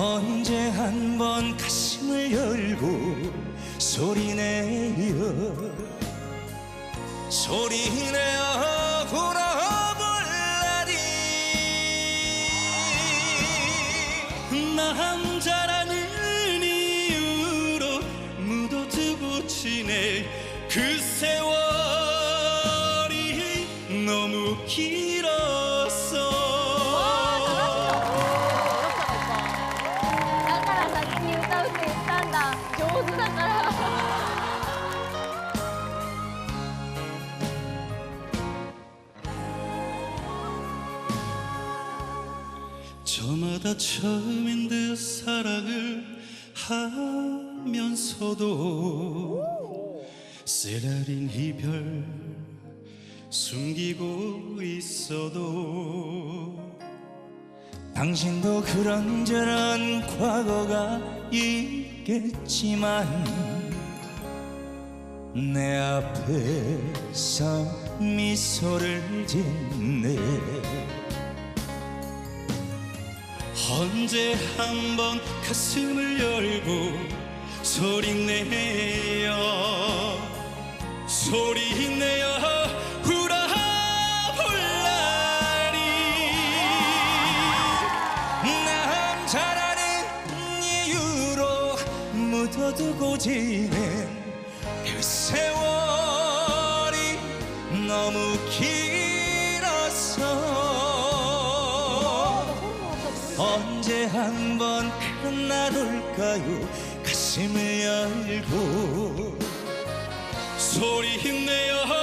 언제 한 번 가슴을 열고 소리내어 소리내어 불어볼라니? 남자라는 이유로 묻어두고 지내 그 세월이 너무 길 잘한다. 교수다 따라. 저마다 처음인 듯 사랑을 하면서도 세라린 이별 숨기고 있어도 당신도 그런저런 과거가 있겠지만 내 앞에서 미소를 짓네. 언제 한번 가슴을 열고 소리내어 소리내 두고 지낸 그 세월이 너무 길었어 언제 한번 그날 올까요? 가슴을 열고 소리내어